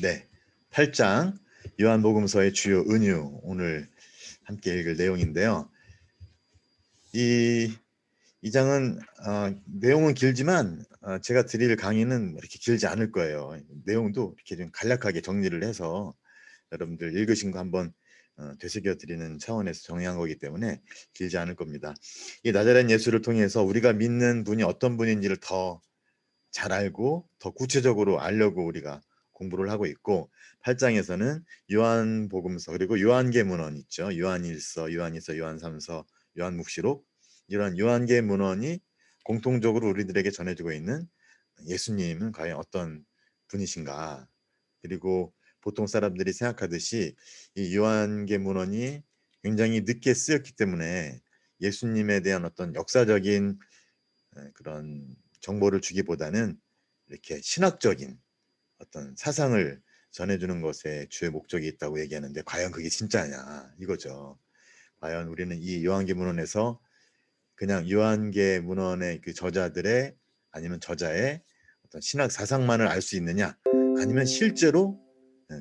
네. 8장 요한복음서의 주요 은유 오늘 함께 읽을 내용인데요. 이, 이 장은 어, 내용은 길지만 어, 제가 드릴 강의는 이렇게 길지 않을 거예요. 내용도 이렇게 좀 간략하게 정리를 해서 여러분들 읽으신 거 한번 어, 되새겨 드리는 차원에서 정리한 거기 때문에 길지 않을 겁니다. 이 나자렛 예수를 통해서 우리가 믿는 분이 어떤 분인지를 더 잘 알고 더 구체적으로 알려고 우리가 공부를 하고 있고 8장에서는 요한복음서 그리고 요한계문헌 있죠. 요한일서, 요한일서, 요한삼서, 요한묵시록 이런 요한계문헌이 공통적으로 우리들에게 전해지고 있는 예수님은 과연 어떤 분이신가 그리고 보통 사람들이 생각하듯이 이 요한계문헌이 굉장히 늦게 쓰였기 때문에 예수님에 대한 어떤 역사적인 그런 정보를 주기보다는 이렇게 신학적인 어떤 사상을 전해주는 것에 주의 목적이 있다고 얘기하는데 과연 그게 진짜냐 이거죠. 과연 우리는 이 요한계 문헌에서 그냥 요한계 문헌의 그 저자들의 아니면 저자의 어떤 신학 사상만을 알 수 있느냐 아니면 실제로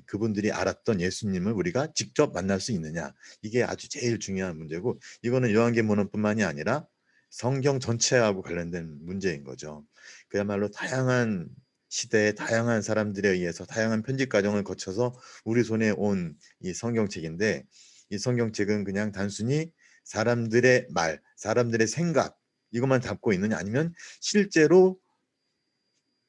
그분들이 알았던 예수님을 우리가 직접 만날 수 있느냐 이게 아주 제일 중요한 문제고 이거는 요한계 문헌뿐만이 아니라 성경 전체하고 관련된 문제인 거죠. 그야말로 다양한 시대의 다양한 사람들에 의해서 다양한 편집 과정을 거쳐서 우리 손에 온 이 성경책인데 이 성경책은 그냥 단순히 사람들의 말, 사람들의 생각 이것만 담고 있느냐 아니면 실제로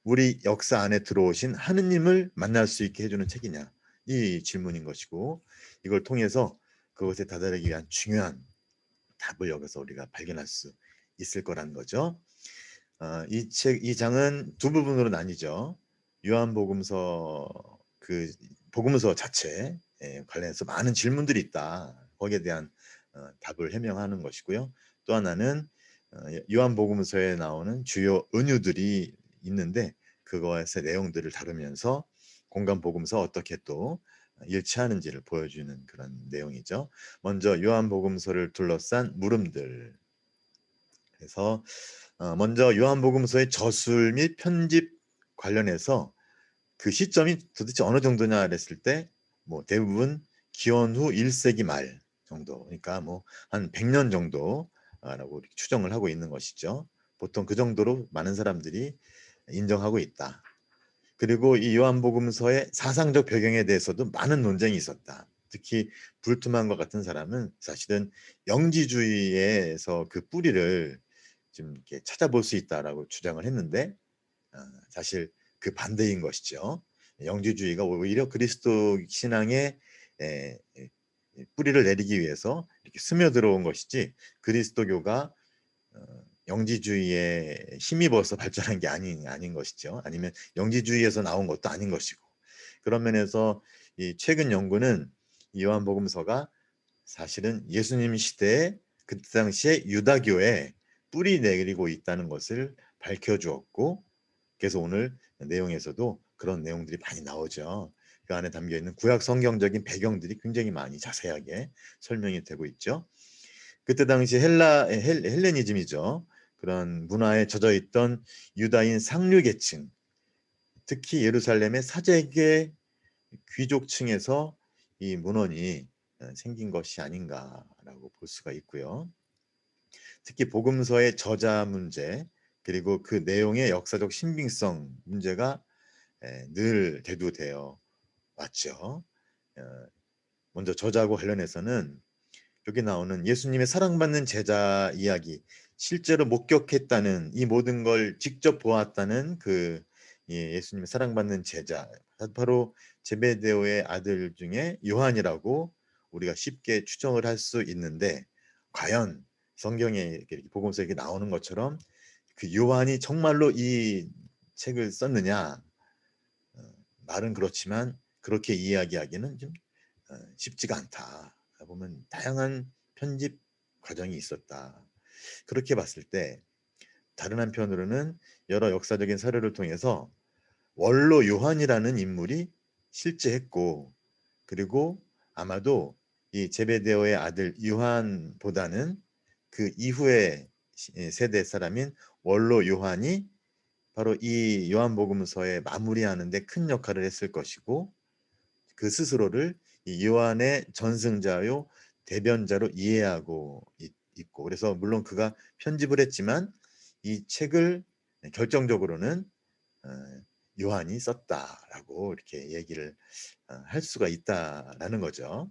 우리 역사 안에 들어오신 하느님을 만날 수 있게 해주는 책이냐 이 질문인 것이고 이걸 통해서 그것에 다다르기 위한 중요한 답을 여기서 우리가 발견할 수 있을 거라는 거죠. 어, 이 책, 이 장은 두 부분으로 나뉘죠. 요한복음서 그 복음서 자체 에 관련해서 많은 질문들이 있다. 거기에 대한 어, 답을 해명하는 것이고요. 또 하나는 어, 요한복음서에 나오는 주요 은유들이 있는데 그거에서 내용들을 다루면서 공간 복음서 어떻게 또 일치하는지를 보여주는 그런 내용이죠. 먼저 요한복음서를 둘러싼 물음들. 그래서 어, 먼저 요한복음서의 저술 및 편집 관련해서 그 시점이 도대체 어느 정도냐 그랬을 때 뭐 대부분 기원 후 1세기 말 정도 그러니까 뭐 한 100년 정도라고 추정을 하고 있는 것이죠. 보통 그 정도로 많은 사람들이 인정하고 있다. 그리고 이 요한복음서의 사상적 배경에 대해서도 많은 논쟁이 있었다. 특히 불투만과 같은 사람은 사실은 영지주의에서 그 뿌리를 좀 이렇게 찾아볼 수 있다라고 주장을 했는데 어, 사실 그 반대인 것이죠. 영지주의가 오히려 그리스도 신앙의 에, 에, 뿌리를 내리기 위해서 이렇게 스며들어온 것이지 그리스도교가 어, 영지주의에 힘입어서 발전한 게 아닌 아닌 것이죠. 아니면 영지주의에서 나온 것도 아닌 것이고 그런 면에서 이 최근 연구는 요한복음서가 사실은 예수님 시대에 그 당시에 유다교에 뿌리 내리고 있다는 것을 밝혀주었고 그래서 오늘 내용에서도 그런 내용들이 많이 나오죠. 그 안에 담겨 있는 구약 성경적인 배경들이 굉장히 많이 자세하게 설명이 되고 있죠. 그때 당시 헬라 헬, 헬레니즘이죠. 그런 문화에 젖어 있던 유다인 상류 계층, 특히 예루살렘의 사제계 귀족층에서 이 문헌이 생긴 것이 아닌가라고 볼 수가 있고요. 특히 복음서의 저자 문제 그리고 그 내용의 역사적 신빙성 문제가 늘 대두되어 왔죠. 어, 먼저 저자하고 관련해서는 여기 나오는 예수님의 사랑받는 제자 이야기, 실제로 목격했다는 이 모든 걸 직접 보았다는 그 예, 예수님의 사랑받는 제자, 바로 제베데오의 아들 중에 요한이라고 우리가 쉽게 추정을 할 수 있는데 과연 성경에 이렇게 복음서에 나오는 것처럼 그 요한이 정말로 이 책을 썼느냐 어, 말은 그렇지만 그렇게 이야기하기는 좀 어, 쉽지가 않다. 보면 다양한 편집 과정이 있었다. 그렇게 봤을 때 다른 한편으로는 여러 역사적인 사례를 통해서 원로 요한이라는 인물이 실제 했고 그리고 아마도 이 제베데오의 아들 요한보다는 그 이후의 예, 세대 사람인 원로 요한이 바로 이 요한복음서에 마무리하는데 큰 역할을 했을 것이고 그 스스로를 이 요한의 전승자요 대변자로 이해하고 있, 있고 그래서 물론 그가 편집을 했지만 이 책을 결정적으로는 어, 요한이 썼다라고 이렇게 얘기를 어, 할 수가 있다라는 거죠.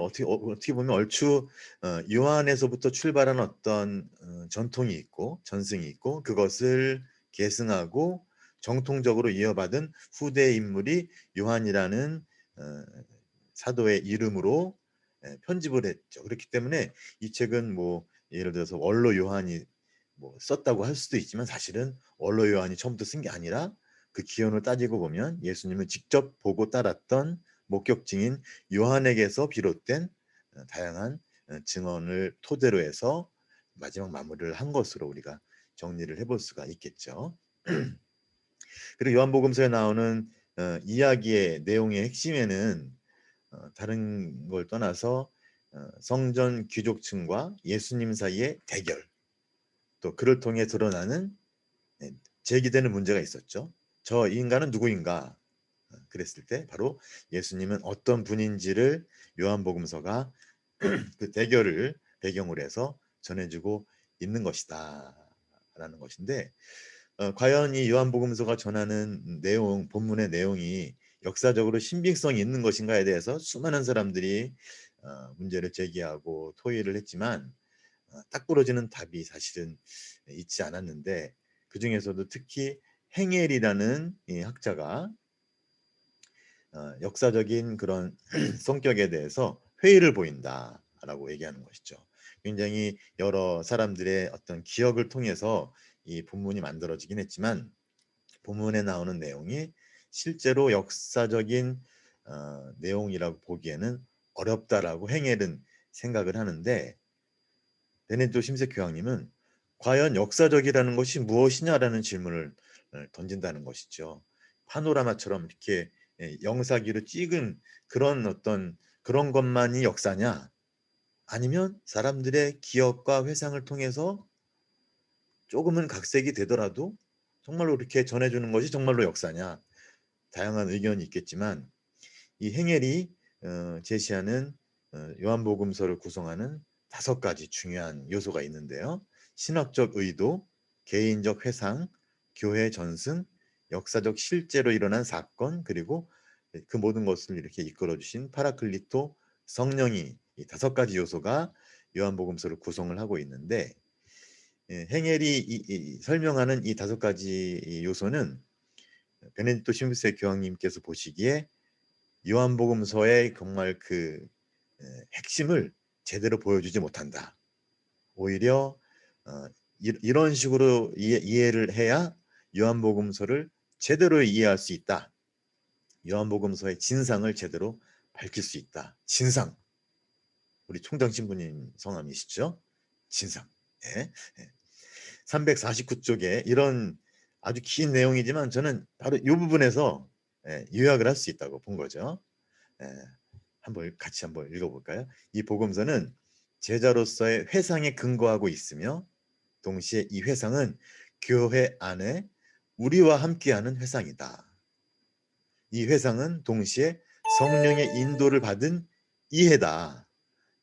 어떻게 어, 어떻게 보면 얼추 어, 요한에서부터 출발한 어떤 어, 전통이 있고 전승이 있고 그것을 계승하고 정통적으로 이어받은 후대 인물이 요한이라는 어, 사도의 이름으로 예, 편집을 했죠. 그렇기 때문에 이 책은 뭐 예를 들어서 원로 요한이 뭐 썼다고 할 수도 있지만 사실은 원로 요한이 처음부터 쓴 게 아니라 그 기원을 따지고 보면 예수님을 직접 보고 따랐던 목격 증인 요한에게서 비롯된 어, 다양한 어, 증언을 토대로 해서 마지막 마무리를 한 것으로 우리가 정리를 해볼 수가 있겠죠. 그리고 요한복음서에 나오는 어, 이야기의 내용의 핵심에는 어, 다른 걸 떠나서 어, 성전 귀족층과 예수님 사이의 대결 또 그를 통해 드러나는 네, 제기되는 문제가 있었죠. 저 인간은 누구인가? 어, 그랬을 때 바로 예수님은 어떤 분인지를 요한복음서가 그 대결을 배경으로 해서 전해주고 있는 것이다. 라는 것인데 어, 과연 이 요한복음서가 전하는 내용 본문의 내용이 역사적으로 신빙성이 있는 것인가에 대해서 수많은 사람들이 어, 문제를 제기하고 토의를 했지만 어, 딱 부러지는 답이 사실은 있지 않았는데 그 중에서도 특히 행엘이라는 이 학자가 어, 역사적인 그런 성격에 대해서 회의를 보인다라고 얘기하는 것이죠. 굉장히 여러 사람들의 어떤 기억을 통해서 이 본문이 만들어지긴 했지만 본문에 나오는 내용이 실제로 역사적인 어, 내용이라고 보기에는 어렵다라고 행엘은 생각을 하는데 베네토 심색 교황님은 과연 역사적이라는 것이 무엇이냐라는 질문을 어, 던진다는 것이죠. 파노라마처럼 이렇게 예, 영사기로 찍은 그런 어떤 그런 것만이 역사냐? 아니면 사람들의 기억과 회상을 통해서 조금은 각색이 되더라도 정말로 이렇게 전해주는 것이 정말로 역사냐? 다양한 의견이 있겠지만 이 행엘이 어, 제시하는 어, 요한복음서를 구성하는 다섯 가지 중요한 요소가 있는데요. 신학적 의도, 개인적 회상, 교회 전승, 역사적 실제로 일어난 사건, 그리고 그 모든 것을 이렇게 이끌어 주신 파라클리토 성령이 이 다섯 가지 요소가 요한복음서를 구성을 하고 있는데 예, 행엘이 이, 이, 설명하는 이 다섯 가지 요소는 베네딕토 신부세 교황님께서 보시기에 요한복음서의 정말 그 핵심을 제대로 보여주지 못한다. 오히려 어, 이, 런 식으로 이해, 를 해야 요한복음서를 제대로 이해할 수 있다. 요한복음서의 진상을 제대로 밝힐 수 있다. 진상. 우리 총장 신부님 성함이시죠? 진상. 예. 예. 349쪽에 이런 아주 긴 내용이지만 저는 바로 이 부분에서 예, 요약을 할 수 있다고 본 거죠. 예, 한번 같이 한번 읽어볼까요? 이 복음서는 제자로서의 회상에 근거하고 있으며 동시에 이 회상은 교회 안에 우리와 함께하는 회상이다. 이 회상은 동시에 성령의 인도를 받은 이해다.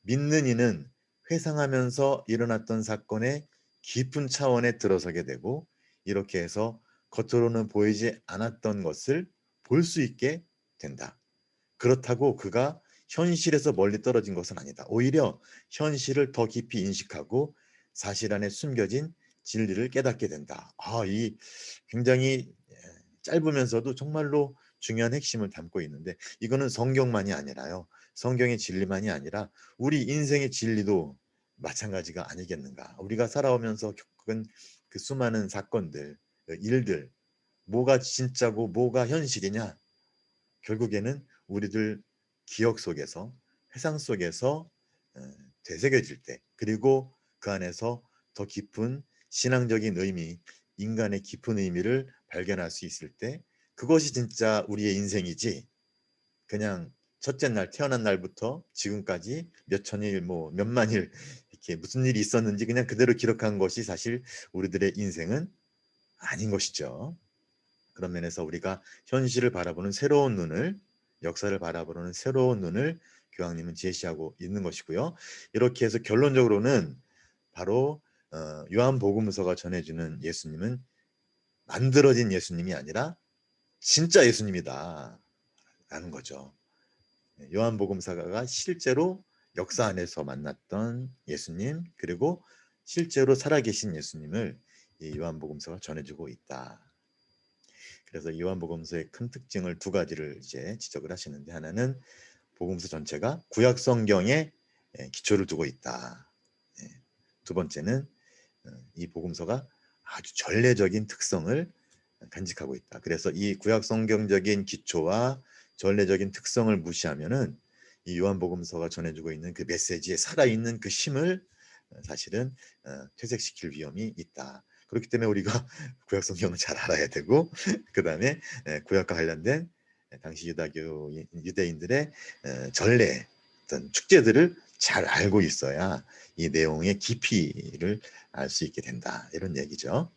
믿는 이는 회상하면서 일어났던 사건의 깊은 차원에 들어서게 되고 이렇게 해서 겉으로는 보이지 않았던 것을 볼 수 있게 된다. 그렇다고 그가 현실에서 멀리 떨어진 것은 아니다. 오히려 현실을 더 깊이 인식하고 사실 안에 숨겨진 진리를 깨닫게 된다. 아, 이 굉장히 예, 짧으면서도 정말로 중요한 핵심을 담고 있는데 이거는 성경만이 아니라요. 성경의 진리만이 아니라 우리 인생의 진리도 마찬가지가 아니겠는가. 우리가 살아오면서 겪은 그 수많은 사건들, 그 일들, 뭐가 진짜고 뭐가 현실이냐? 결국에는 우리들 기억 속에서, 회상 속에서 어, 되새겨질 때, 그리고 그 안에서 더 깊은 신앙적인 의미, 인간의 깊은 의미를 발견할 수 있을 때, 그것이 진짜 우리의 인생이지. 그냥 첫째 날 태어난 날부터 지금까지 몇 천일 뭐 몇만 일 이렇게 무슨 일이 있었는지 그냥 그대로 기록한 것이 사실 우리들의 인생은 아닌 것이죠. 그런 면에서 우리가 현실을 바라보는 새로운 눈을 역사를 바라보는 새로운 눈을 교황님은 제시하고 있는 것이고요. 이렇게 해서 결론적으로는 바로 어, 요한복음서가 전해주는 예수님은 만들어진 예수님이 아니라 진짜 예수님이다 라는 거죠. 네, 요한복음사가가 실제로 역사 안에서 만났던 예수님 그리고 실제로 살아계신 예수님을 이 요한복음서가 전해주고 있다. 그래서 요한복음서의 큰 특징을 두 가지를 이제 지적을 하시는데 하나는 복음서 전체가 구약 성경에 예, 기초를 두고 있다. 예, 두 번째는 어, 이 복음서가 아주 전례적인 특성을 간직하고 있다. 그래서 이 구약 성경적인 기초와 전례적인 특성을 무시하면은 이 요한복음서가 전해주고 있는 그 메시지에 살아있는 그 힘을 어, 사실은 어, 퇴색시킬 위험이 있다. 그렇기 때문에 우리가 구약 성경을 잘 알아야 되고 그 다음에 구약과 관련된 당시 유다교 유대인들의 전례 어떤 축제들을 잘 알고 있어야 이 내용의 깊이를 알 수 있게 된다 이런 얘기죠.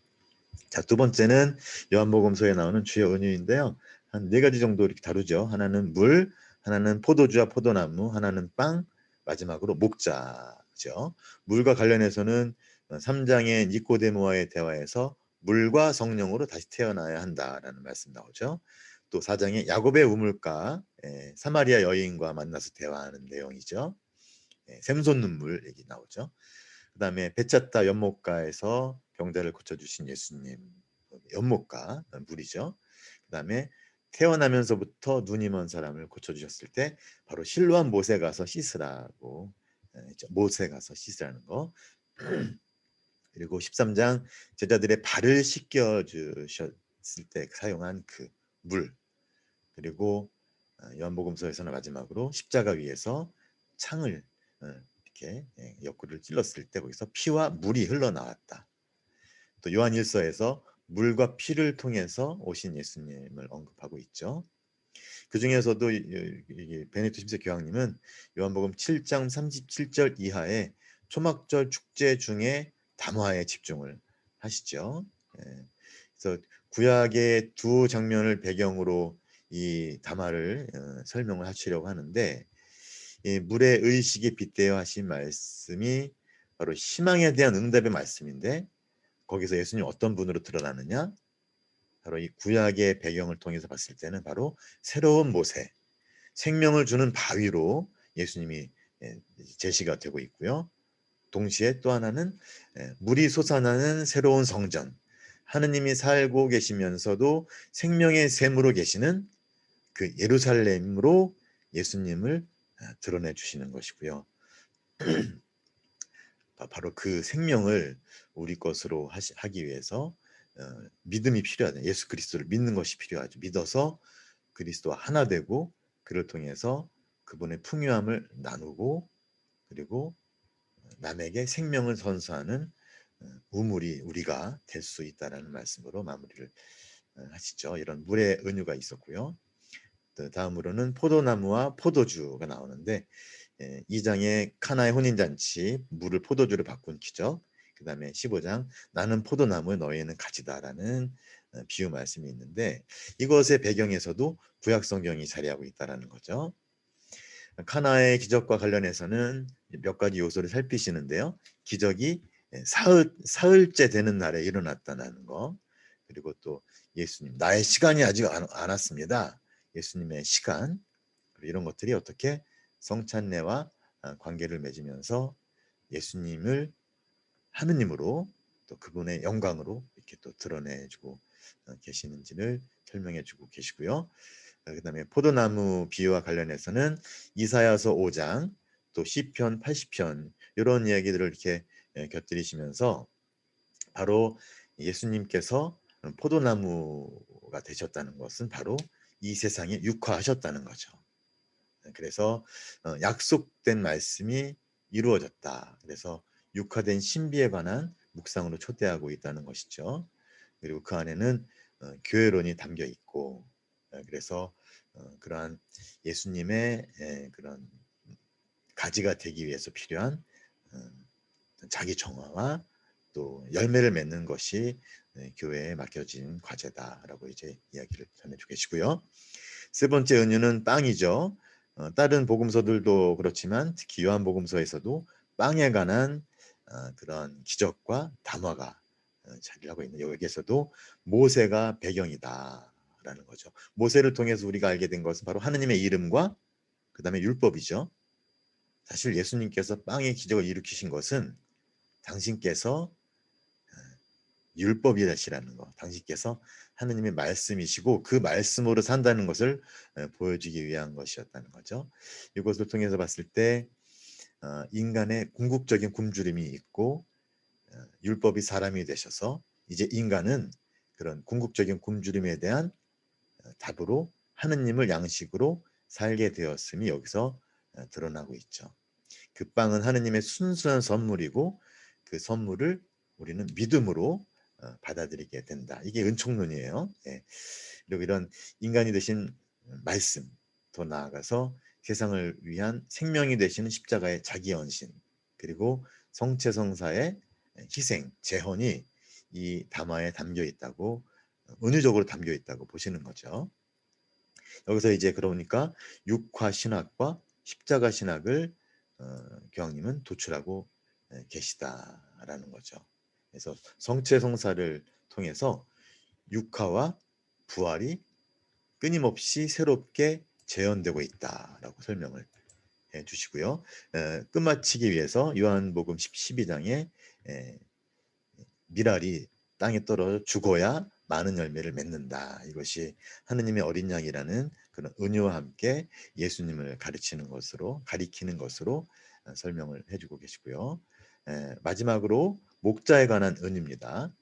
자, 두 번째는 요한복음서에 나오는 주요 은유인데요. 한 네 가지 정도 이렇게 다루죠. 하나는 물, 하나는 포도주와 포도나무, 하나는 빵, 마지막으로 목자죠. 물과 관련해서는 3장의 니코데모와의 대화에서 물과 성령으로 다시 태어나야 한다라는 말씀 나오죠. 또 4장의 야곱의 우물가, 예, 사마리아 여인과 만나서 대화하는 내용이죠. 예, 샘솟 눈물 얘기 나오죠. 그 다음에 베차타 연못가에서 병자를 고쳐주신 예수님, 연못가 물이죠. 그 다음에 태어나면서부터 눈이 먼 사람을 고쳐주셨을 때 바로 실로한 못에 가서 씻으라고 못에 가서 씻으라는 거 그리고 13장 제자들의 발을 씻겨 주셨을 때 사용한 그 물 그리고 어, 요한복음서에서는 마지막으로 십자가 위에서 창을 어, 이렇게 예, 옆구리를 찔렀을 때 거기서 피와 물이 흘러나왔다. 또 요한일서에서 물과 피를 통해서 오신 예수님을 언급하고 있죠. 그 중에서도 베네토 심세 교황님은 요한복음 7장 37절 이하의 초막절 축제 중에 담화에 집중을 하시죠. 예. 그래서 구약의 두 장면을 배경으로 이 담화를 어, 설명을 하시려고 하는데 이 물의 의식에 빗대어 하신 말씀이 바로 희망에 대한 응답의 말씀인데 거기서 예수님 어떤 분으로 드러나느냐? 바로 이 구약의 배경을 통해서 봤을 때는 바로 새로운 모세, 생명을 주는 바위로 예수님이 예, 제시가 되고 있고요. 동시에 또 하나는 예, 물이 솟아나는 새로운 성전, 하느님이 살고 계시면서도 생명의 샘으로 계시는 그 예루살렘으로 예수님을 아, 드러내 주시는 것이고요. 바로 그 생명을 우리 것으로 하시, 하기 위해서 어, 믿음이 필요하다. 예수 그리스도를 믿는 것이 필요하죠. 믿어서 그리스도와 하나 되고 그를 통해서 그분의 풍요함을 나누고 그리고 남에게 생명을 선사하는 어, 우물이 우리가 될 수 있다라는 말씀으로 마무리를 어, 하시죠. 이런 물의 은유가 있었고요. 다음으로는 포도나무와 포도주가 나오는데 2장의 예, 카나의 혼인잔치 물을 포도주로 바꾼 기적 그 다음에 15장 나는 포도나무 너희는 가지다라는 어, 비유 말씀이 있는데 이것의 배경에서도 구약 성경이 자리하고 있다라는 거죠. 카나의 기적과 관련해서는 몇 가지 요소를 살피시는데요. 기적이 예, 사흘, 사흘째 되는 날에 일어났다는 거 그리고 또 예수님 나의 시간이 아직 안, 안 왔습니다. 예수님의 시간 이런 것들이 어떻게 성찬례와 아, 관계를 맺으면서 예수님을 하느님으로 또 그분의 영광으로 이렇게 또 드러내주고 어, 계시는지를 설명해주고 계시고요. 어, 그다음에 포도나무 비유와 관련해서는 이사야서 5장 또 시편 80편 이런 이야기들을 이렇게 예, 곁들이시면서 바로 예수님께서 포도나무가 되셨다는 것은 바로 이 세상에 육화하셨다는 거죠. 그래서 어, 약속된 말씀이 이루어졌다. 그래서 육화된 신비에 관한 묵상으로 초대하고 있다는 것이죠. 그리고 그 안에는 어, 교회론이 담겨 있고 어, 그래서 그러한 예수님의 그런 가지가 되기 위해서 필요한 자기 정화와 또 열매를 맺는 것이 교회에 맡겨진 과제다라고 이제 이야기를 전해주고 계시고요. 세 번째 은유는 빵이죠. 어, 다른 복음서들도 그렇지만 특히 요한복음서에서도 빵에 관한 어, 그런 기적과 담화가 어, 자리를 하고 있는 여기에서도 모세가 배경이다라는 거죠. 모세를 통해서 우리가 알게 된 것은 바로 하느님의 이름과 그 다음에 율법이죠. 사실 예수님께서 빵의 기적을 일으키신 것은 당신께서 어, 율법이라시라는 거, 당신께서 하느님의 말씀이시고 그 말씀으로 산다는 것을 어, 보여주기 위한 것이었다는 거죠. 이것을 통해서 봤을 때 어, 인간의 궁극적인 굶주림이 있고 율법이 사람이 되셔서 이제 인간은 그런 궁극적인 굶주림에 대한 답으로 하느님을 양식으로 살게 되었음이 여기서 드러나고 있죠. 그 빵은 하느님의 순수한 선물이고 그 선물을 우리는 믿음으로 어, 받아들이게 된다. 이게 은총론이에요. 예. 그리고 이런 인간이 되신 말씀, 더 나아가서 세상을 위한 생명이 되시는 십자가의 자기 헌신, 그리고 성체성사의 희생, 재헌이 이 담화에 담겨 있다고 은유적으로 담겨 있다고 보시는 거죠. 여기서 이제 그러니까 육화 신학과 십자가 신학을 어, 교황님은 도출하고 계시다라는 거죠. 그래서 성체 성사를 통해서 육화와 부활이 끊임없이 새롭게 재현되고 있다라고 설명을 해 주시고요. 끝마치기 위해서 요한복음 12장에 미랄이 땅에 떨어져 죽어야 많은 열매를 맺는다. 이것이 하느님의 어린 양이라는 그런 은유와 함께 예수님을 가르치는 것으로 가리키는 것으로 어, 설명을 해주고 계시고요. 마지막으로 목자에 관한 은유입니다.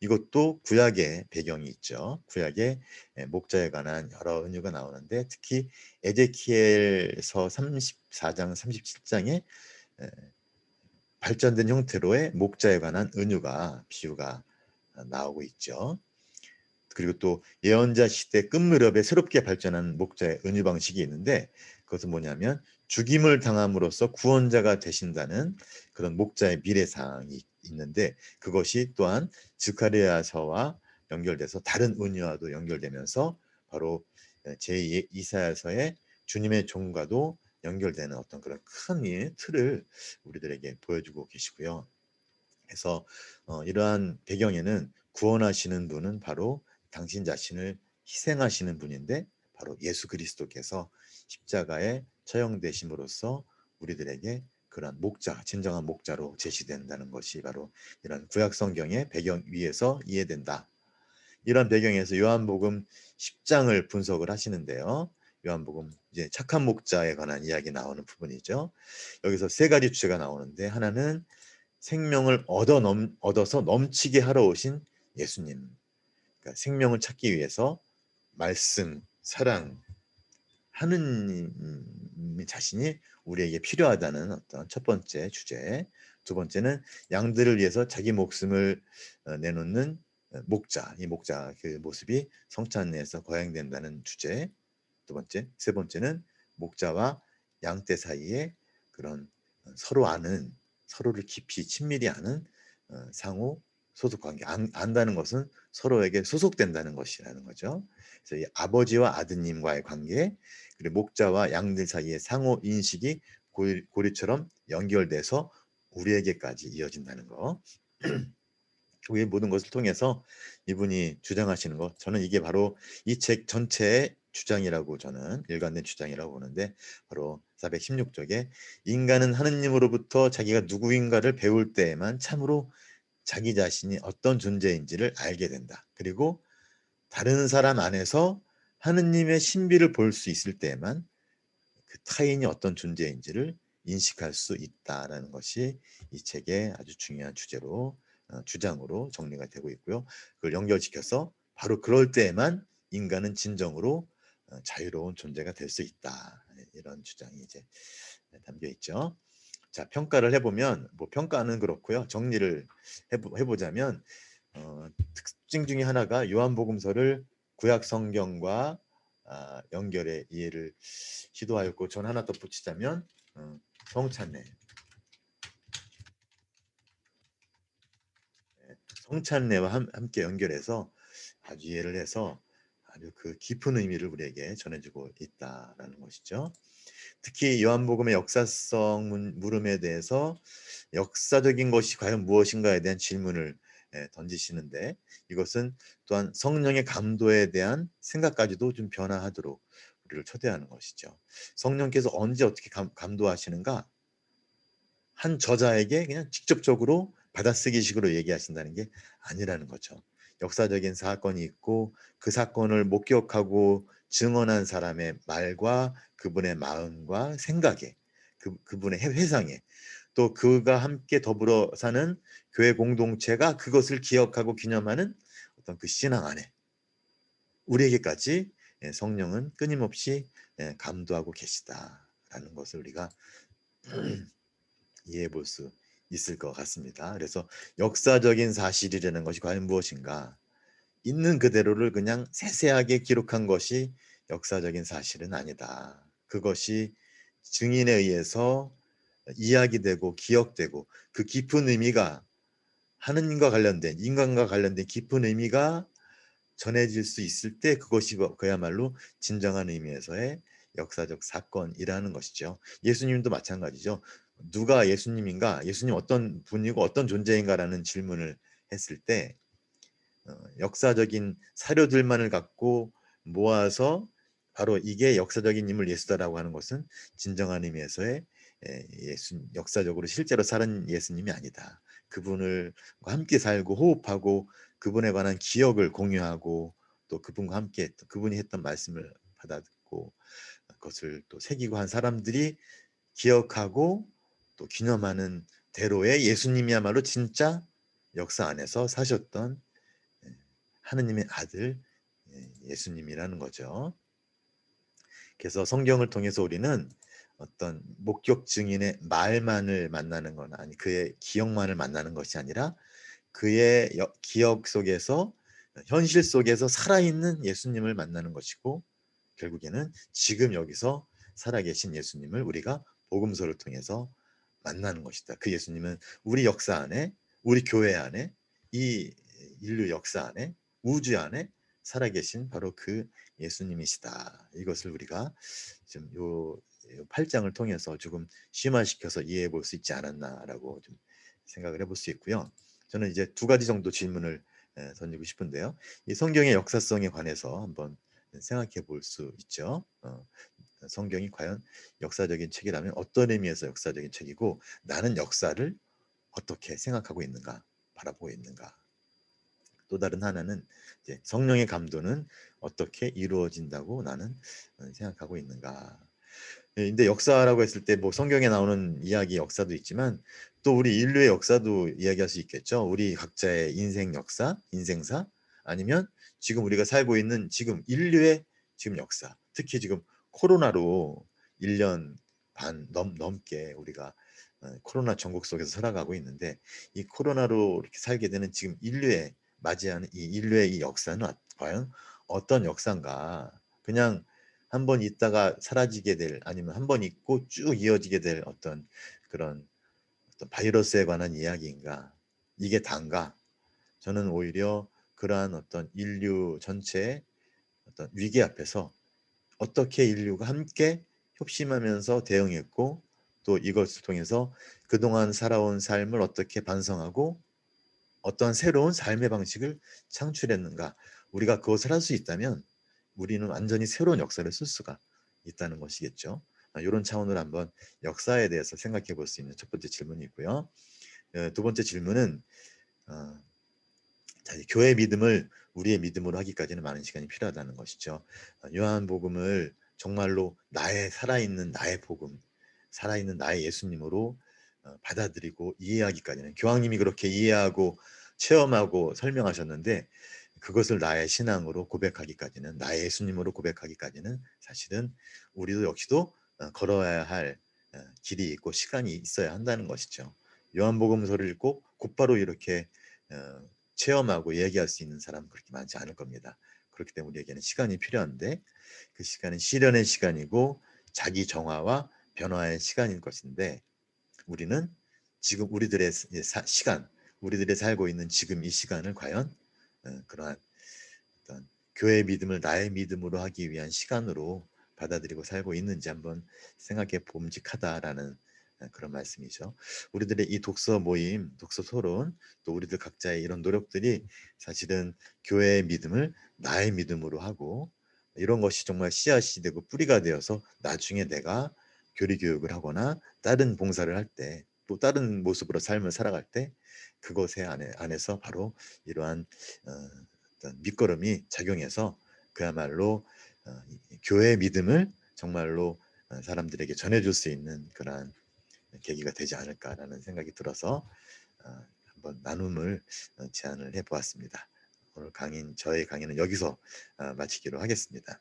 이것도 구약의 배경이 있죠. 구약에 목자에 관한 여러 은유가 나오는데 특히 에제키엘서 34장 37장에 발전된 형태로의 목자에 관한 은유가 비유가 나오고 있죠. 그리고 또 예언자 시대 끝무렵에 새롭게 발전한 목자의 은유 방식이 있는데 그것은 뭐냐면 죽임을 당함으로써 구원자가 되신다는 그런 목자의 미래상이 있는데 그것이 또한 즈카리아서와 연결돼서 다른 은유와도 연결되면서 바로 제 이사야서의 주님의 종과도 연결되는 어떤 그런 큰 틀을 우리들에게 보여주고 계시고요. 그래서 어, 이러한 배경에는 구원하시는 분은 바로 당신 자신을 희생하시는 분인데 바로 예수 그리스도께서 십자가에 처형되심으로써 우리들에게 그런 목자, 진정한 목자로 제시된다는 것이 바로 이런 구약 성경의 배경 위에서 이해된다. 이런 배경에서 요한복음 10장을 분석을 하시는데요. 요한복음 이제 착한 목자에 관한 이야기 나오는 부분이죠. 여기서 세 가지 주제가 나오는데 하나는 생명을 얻어 넘, 얻어서 넘치게 하러 오신 예수님. 그러니까 생명을 찾기 위해서 말씀, 사랑, 하느님 자신이 우리에게 필요하다는 어떤 첫 번째 주제. 두 번째는 양들을 위해서 자기 목숨을 어, 내놓는 어, 목자, 이 목자 그 모습이 성찬에서 거행된다는 주제. 두 번째, 세 번째는 목자와 양떼 사이에 그런 어, 서로 아는 서로를 깊이 친밀히 아는 상호 소속 관계 안, 안다는 것은 서로에게 소속된다는 것이라는 거죠. 그래서 이 아버지와 아드님과의 관계 그리고 목자와 양들 사이의 상호 인식이 고리, 고리처럼 연결돼서 우리에게까지 이어진다는 거. 이 모든 것을 통해서 이분이 주장하시는 것 저는 이게 바로 이 책 전체의 주장이라고 저는 일관된 주장이라고 보는데 바로 416쪽에 인간은 하느님으로부터 자기가 누구인가를 배울 때에만 참으로 자기 자신이 어떤 존재인지를 알게 된다. 그리고 다른 사람 안에서 하느님의 신비를 볼 수 있을 때만 그 타인이 어떤 존재인지를 인식할 수 있다라는 것이 이 책의 아주 중요한 주제로 어, 주장으로 정리가 되고 있고요. 그걸 연결시켜서 바로 그럴 때에만 인간은 진정으로 어, 자유로운 존재가 될 수 있다. 이런 주장이 이제 담겨 있죠. 자 평가를 해보면 뭐 평가는 그렇고요. 정리를 해보, 해보자면 어, 특징 중에 하나가 요한복음서를 구약 성경과 아, 연결해 이해를 시도하였고 전 하나 더 붙이자면 어, 성찬례 네, 성찬례와 함, 함께 연결해서 아주 이해를 해서 아주 그 깊은 의미를 우리에게 전해주고 있다라는 것이죠. 특히 요한복음의 역사성 문- 물음에 대해서 역사적인 것이 과연 무엇인가에 대한 질문을 예, 던지시는데 이것은 또한 성령의 감도에 대한 생각까지도 좀 변화하도록 우리를 초대하는 것이죠. 성령께서 언제 어떻게 감, 감도하시는가? 한 저자에게 그냥 직접적으로 받아쓰기식으로 얘기하신다는 게 아니라는 거죠. 역사적인 사건이 있고 그 사건을 목격하고 증언한 사람의 말과 그분의 마음과 생각에 그, 그분의 회- 회상에 또 그가 함께 더불어 사는 교회 공동체가 그것을 기억하고 기념하는 어떤 그 신앙 안에 우리에게까지 예, 성령은 끊임없이 예, 감도하고 계시다라는 것을 우리가 이해해 볼 수 있을 것 같습니다. 그래서 역사적인 사실이라는 것이 과연 무엇인가? 있는 그대로를 그냥 세세하게 기록한 것이 역사적인 사실은 아니다. 그것이 증인에 의해서 이야기되고 기억되고 그 깊은 의미가 하느님과 관련된 인간과 관련된 깊은 의미가 전해질 수 있을 때 그것이 뭐- 그야말로 진정한 의미에서의 역사적 사건이라는 것이죠. 예수님도 마찬가지죠. 누가 예수님인가? 예수님 어떤 분이고 어떤 존재인가라는 질문을 했을 때 어, 역사적인 사료들만을 갖고 모아서 바로 이게 역사적인 인물 예수다라고 하는 것은 진정한 의미에서의 에, 예수 역사적으로 실제로 살은 예수님이 아니다. 그분을 함께 살고 호흡하고 그분에 관한 기억을 공유하고 또 그분과 함께 했던- 그분이 했던 말씀을 받아듣고 그것을 또 새기고 한 사람들이 기억하고 또 기념하는 대로의 예수님이야말로 진짜 역사 안에서 사셨던 예, 하느님의 아들 예, 예수님이라는 거죠. 그래서 성경을 통해서 우리는 어떤 목격 증인의 말만을 만나는 건 아니 그의 기억만을 만나는 것이 아니라 그의 여- 기억 속에서 현실 속에서 살아있는 예수님을 만나는 것이고 결국에는 지금 여기서 살아계신 예수님을 우리가 복음서를 통해서 만나는 것이다. 그 예수님은 우리 역사 안에 우리 교회 안에 이 인류 역사 안에 우주 안에 살아계신 바로 그 예수님이시다. 이것을 우리가 지금 요 8장을 통해서 조금 심화시켜서 이해해 볼 수 있지 않았나라고 좀 생각을 해볼 수 있고요. 저는 이제 두 가지 정도 질문을 에, 던지고 싶은데요. 이 성경의 역사성에 관해서 한번 생각해 볼 수 있죠. 어, 성경이 과연 역사적인 책이라면 어떤 의미에서 역사적인 책이고 나는 역사를 어떻게 생각하고 있는가, 바라보고 있는가. 또 다른 하나는 이제 성령의 감도는 어떻게 이루어진다고 나는 어, 생각하고 있는가. 예, 근데 역사라고 했을 때 뭐 성경에 나오는 이야기 역사도 있지만 또 우리 인류의 역사도 이야기할 수 있겠죠. 우리 각자의 인생 역사, 인생사 아니면 지금 우리가 살고 있는 지금 인류의 지금 역사. 특히 지금 코로나로 1년 반 넘, 넘게 우리가 어, 코로나 전국 속에서 살아가고 있는데 이 코로나로 이렇게 살게 되는 지금 인류의 맞이하는 이 인류의 이 역사는 어- 과연 어떤 역사인가? 그냥 한 번 있다가 사라지게 될 아니면 한 번 있고 쭉 이어지게 될 어떤 그런 어떤 바이러스에 관한 이야기인가? 이게 단가? 저는 오히려 그러한 어떤 인류 전체의 어떤 위기 앞에서 어떻게 인류가 함께 협심하면서 대응했고 또 이것을 통해서 그동안 살아온 삶을 어떻게 반성하고 어떤 새로운 삶의 방식을 창출했는가 우리가 그것을 할 수 있다면 우리는 완전히 새로운 역사를 쓸 수가 있다는 것이겠죠. 이런 차원으로 한번 역사에 대해서 생각해 볼 수 있는 첫 번째 질문이고요. 어, 두 번째 질문은 어, 교회 믿음을 우리의 믿음으로 하기까지는 많은 시간이 필요하다는 것이죠. 어, 요한복음을 정말로 나의 살아있는 나의 복음, 살아있는 나의 예수님으로 어, 받아들이고 이해하기까지는 교황님이 그렇게 이해하고 체험하고 설명하셨는데 그것을 나의 신앙으로 고백하기까지는 나의 예수님으로 고백하기까지는 사실은 우리도 역시도 어, 걸어야 할 어, 길이 있고 시간이 있어야 한다는 것이죠. 요한복음서를 읽고 곧바로 이렇게 어, 체험하고 얘기할 수 있는 사람은 그렇게 많지 않을 겁니다. 그렇기 때문에 우리에게는 시간이 필요한데 그 시간은 실현의 시간이고 자기 정화와 변화의 시간일 것인데 우리는 지금 우리들의 시간, 우리들이 살고 있는 지금 이 시간을 과연 어, 그러한 어떤 교회의 믿음을 나의 믿음으로 하기 위한 시간으로 받아들이고 살고 있는지 한번 생각해 봄직하다라는 어, 그런 말씀이죠. 우리들의 이 독서 모임, 독서 토론, 또 우리들 각자의 이런 노력들이 사실은 교회의 믿음을 나의 믿음으로 하고 이런 것이 정말 씨앗이 되고 뿌리가 되어서 나중에 내가 교리 교육을 하거나 다른 봉사를 할 때 또 다른 모습으로 삶을 살아갈 때 그것에 안에 안에서 바로 이러한 어, 어떤 밑거름이 작용해서 그야말로 어, 이 교회의 믿음을 정말로 어, 사람들에게 전해줄 수 있는 그러한 계기가 되지 않을까라는 생각이 들어서 어, 한번 나눔을 어, 제안을 해보았습니다. 오늘 강인 저의 강의는 여기서 어, 마치기로 하겠습니다.